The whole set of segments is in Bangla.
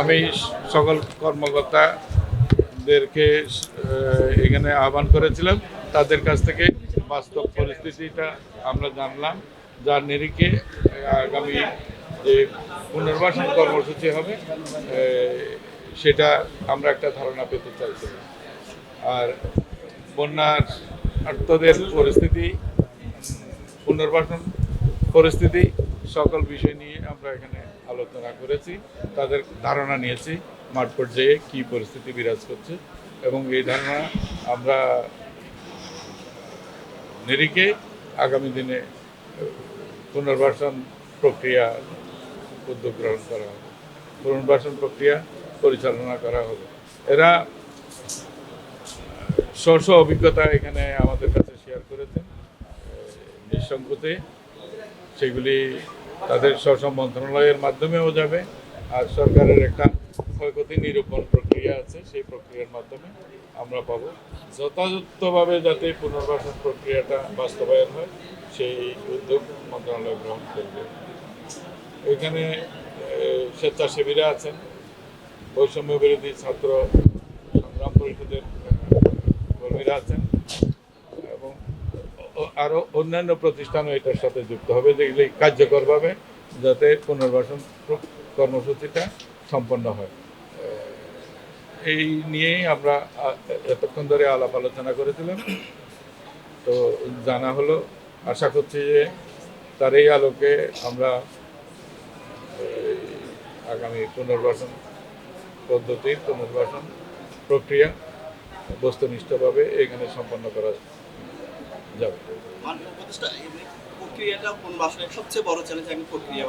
আমি সকল কর্মকর্তাদেরকে এখানে আহ্বান করেছিলাম। তাদের কাছ থেকে বাস্তব পরিস্থিতিটা আমরা জানলাম, যার নিরিখে আগামী যে পুনর্বাসন কর্মসূচি হবে সেটা আমরা একটা ধারণা পেতে চাইছি। আর বন্যার আর্তদের পরিস্থিতি, পুনর্বাসন পরিস্থিতি সকল বিষয় নিয়ে আমরা এখানে আলোচনা করেছি, তাদের ধারণা নিয়েছি, মাঠ পর্যায়ে কী পরিস্থিতি বিরাজ করছে এবং এই ধারণা আমরা নিরিখে আগামী দিনে পুনর্বাসন প্রক্রিয়া উদ্যোগ গ্রহণ করা হবে। পুনর্বাসন প্রক্রিয়া পরিচালনা করা হবে। এরা স্ব অভিজ্ঞতা এখানে আমাদের কাছে শেয়ার করেছেন। নিঃসংকোচে সেগুলি তাদের স্ব স্ব মন্ত্রণালয়ের মাধ্যমেও যাবে। আর সরকারের একটা ক্ষয়ক্ষতি নিরূপণ প্রক্রিয়া আছে, সেই প্রক্রিয়ার মাধ্যমে আমরা পাবো। যথাযথভাবে যাতে পুনর্বাসন প্রক্রিয়াটা বাস্তবায়ন হয়, সেই উদ্যোগ মন্ত্রণালয় গ্রহণ করবে। এখানে স্বেচ্ছাসেবীরা আছেন। বৈষম্য বিরোধী ছাত্র সংগ্রাম পরিষদের কর্মীরা আছেন। ও- আরও অন্যান্য প্রতিষ্ঠানও এটার সাথে যুক্ত হবে, যেগুলি কার্যকরভাবে যাতে পুনর্বাসন কর্মসূচিটা সম্পন্ন হয়। এই নিয়েই আমরা এতক্ষণ ধরে আলাপ আলোচনা করেছিলাম। তো জানা হলো, আশা করছি যে তার এই আলোকে আমরা আগামী পুনর্বাসন পদ্ধতি পুনর্বাসন প্রক্রিয়া বস্তুনিষ্ঠভাবে এখানে সম্পন্ন করা যাবে। প্রক্রিয়াটা পুনর্বাসনের সবচেয়ে বড় চ্যালেঞ্জ এখন প্রক্রিয়া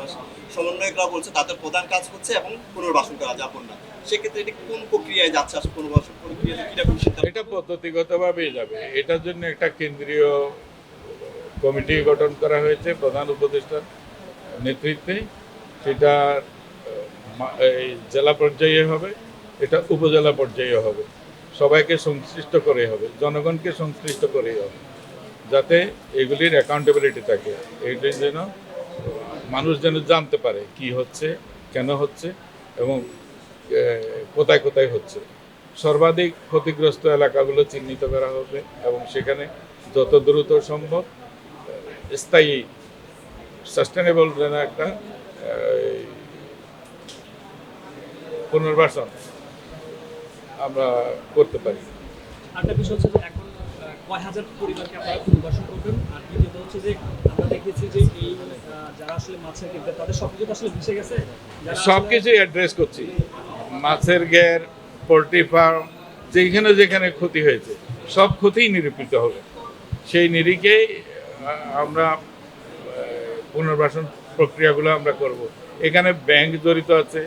সমন্বয়করা বলছে তাদের প্রধান কাজ হচ্ছে এবং পুনর্বাসন করা যাপন না সেক্ষেত্রে এটি কোন প্রক্রিয়ায় যাচ্ছে আসলে পুনর্বাসন? প্রক্রিয়া কীরকম এটা পদ্ধতিগতভাবেই যাবে। এটার জন্য একটা কেন্দ্রীয় কমিটি গঠন করা হয়েছে প্রধান উপদেষ্টার নেতৃত্বে। সেটা এই জেলা পর্যায়ে হবে এটা উপজেলা পর্যায়ে হবে। সবাইকে সংশ্লিষ্ট করে হবে জনগণকে সংশ্লিষ্ট করেই হবে। যাতে এগুলির অ্যাকাউন্টেবিলিটি থাকে। এইটির যেন মানুষ যেন জানতে পারে কি হচ্ছে, কেন হচ্ছে এবং কোথায় কোথায় হচ্ছে। সর্বাধিক ক্ষতিগ্রস্ত এলাকাগুলো চিহ্নিত করা হবে এবং সেখানে যত দ্রুত সম্ভব স্থায়ী সাস্টেনেবল যেন একটা পুনর্বাসন আমরা করতে পারি। আরেকটা বিষয় হচ্ছে কয় হাজার পরিবারকে আপনারা করবেন। আর দ্বিতীয়ত হচ্ছে যে, আমরা দেখেছি যে এই যারা আসলে মাছের তাদের সব আসলে মিশে গেছে। কিছুই অ্যাড্রেস করছি। মাছের গ্যার পোলট্রি ফার্ম যেখানে যেখানে ক্ষতি হয়েছে, সব ক্ষতিই নিরূপিত হবে। সেই নিরিখেই আমরা পুনর্বাসন প্রক্রিয়াগুলো আমরা করব। এখানে ব্যাংক জড়িত আছে,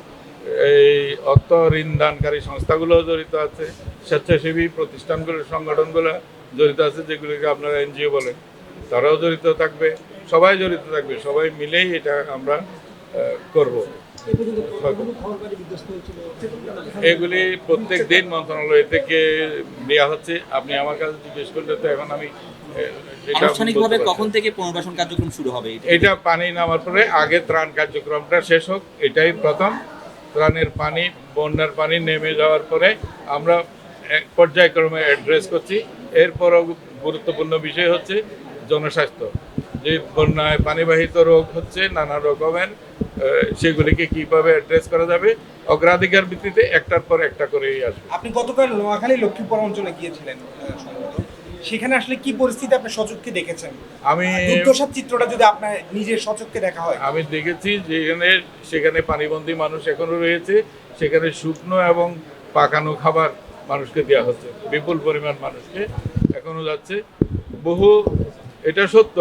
এই অর্থ ঋণ দানকারী সংস্থাগুলোও জড়িত আছে, স্বেচ্ছাসেবী প্রতিষ্ঠানগুলো, সংগঠনগুলো জড়িত আছে যেগুলোকে আপনারা এনজিও বলেন তারাও জড়িত থাকবে সবাই জড়িত থাকবে সবাই মিলেই এটা আমরা করব। এগুলি প্রত্যেক দিন মন্ত্রণালয় থেকে নেওয়া হচ্ছে। আপনি আমার কাছে জিজ্ঞেস করলে তো এখন আমি আনুষ্ঠানিকভাবে কখন থেকে পুনর্বাসন কার্যক্রম শুরু হবে এটা? পানি নামার পরে আগে ত্রাণ কার্যক্রমটা শেষ হোক এটাই প্রথম। ত্রাণের পানি বন্যার পানি নেমে যাওয়ার পরে আমরা এক পর্যায়ক্রমে অ্যাড্রেস করছি। এরপরও গুরুত্বপূর্ণ বিষয় হচ্ছে জনস্বাস্থ্য। যে বন্যায় পানিবাহিত রোগ হচ্ছে নানা রকমের সেগুলিকে কীভাবে অ্যাড্রেস করা যাবে অগ্রাধিকার ভিত্তিতে একটার পর একটা করেই আসবে। আপনি গতকাল নোয়াখালী লক্ষ্মীপুর অঞ্চলে গিয়েছিলেন সেখানে আসলে কি পরিস্থিতি আপনি সচক্ষে দেখেছেন? আমি দুর্দশার চিত্রটা যদি আপনার নিজের সচক্ষে দেখা হয়। আমি দেখেছি যেখানে সেখানে পানিবন্দী মানুষ এখনও রয়েছে। সেখানে শুকনো এবং পাকানো খাবার মানুষকে দেওয়া হচ্ছে। বিপুল পরিমাণ মানুষকে এখনও যাচ্ছে। বহু, এটা সত্য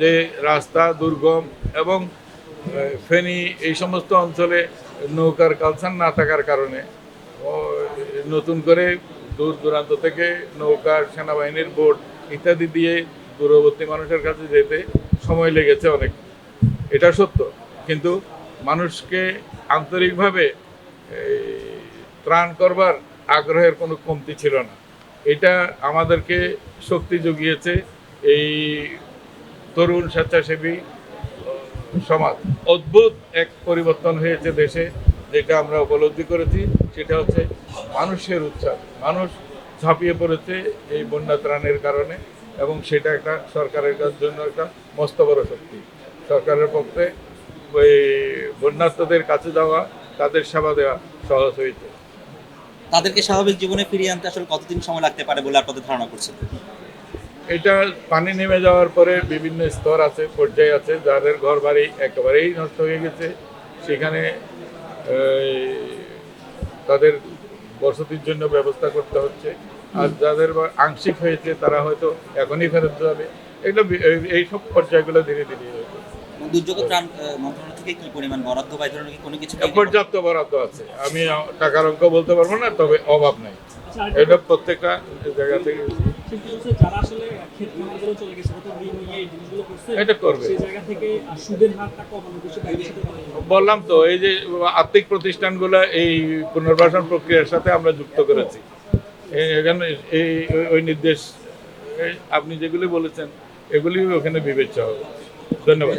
যে রাস্তা দুর্গম এবং ফেনী এই সমস্ত অঞ্চলে নৌকার কালচার না থাকার কারণে নতুন করে দূর দূরান্ত থেকে নৌকা সেনাবাহিনীর বোট ইত্যাদি দিয়ে দূরবর্তী মানুষের কাছে যেতে সময় লেগেছে অনেক। এটা সত্য। কিন্তু মানুষকে আন্তরিকভাবে ত্রাণ করবার আগ্রহের কোনো কমতি ছিল না। এটা আমাদেরকে শক্তি জুগিয়েছে এই তরুণ স্বেচ্ছাসেবী সমাজ। অদ্ভুত এক পরিবর্তন হয়েছে দেশে, যেটা আমরা উপলব্ধি করেছি। সেটা হচ্ছে মানুষের উচ্ছ্বাস মানুষ ঝাঁপিয়ে পড়েছে এই বন্যা ত্রাণের কারণে এবং সেটা একটা সরকারের জন্য একটা মস্ত বড় শক্তি। সরকারের পক্ষে ওই বন্যার্থদের কাছে যাওয়া, তাদের সেবা দেওয়া সহজ হয়েছে। তাদেরকে স্বাভাবিক জীবনে ফিরিয়ে আনতে আসলে কতদিন সময় লাগতে পারে বলে আপনাদের ধারণা করছেন? এটা পানি নেমে যাওয়ার পরে বিভিন্ন স্তর আছে পর্যায় আছে যাদের ঘর বাড়ি একেবারেই নষ্ট হয়ে গেছে। সেখানে তাদের বসতির জন্য ব্যবস্থা করতে হচ্ছে। আর যাদের বা আংশিক হয়েছে তারা হয়তো এখনই ফেরত যাবে। এগুলো এই- এইসব পর্যায়গুলো ধীরে ধীরে হয়েছে। দুর্যোগ ত্রাণ মন্ত্রণালয় থেকে কি পরিমাণ বরাদ্দ বা ধরনের কোনো কিছু পর্যাপ্ত বরাদ্দ আছে। আমি টাকার অঙ্ক বলতে পারব না, তবে অভাব নাই। এটা প্রত্যেকটা জায়গা থেকে। বললাম তো, এই যে আর্থিক প্রতিষ্ঠানগুলো এই পুনর্বাসন প্রক্রিয়ার সাথে আমরা যুক্ত করেছি। এখানে, এই, ওই নির্দেশ আপনি যেগুলি বলেছেন, এগুলি ওখানে বিবেচ্য হবে। ধন্যবাদ।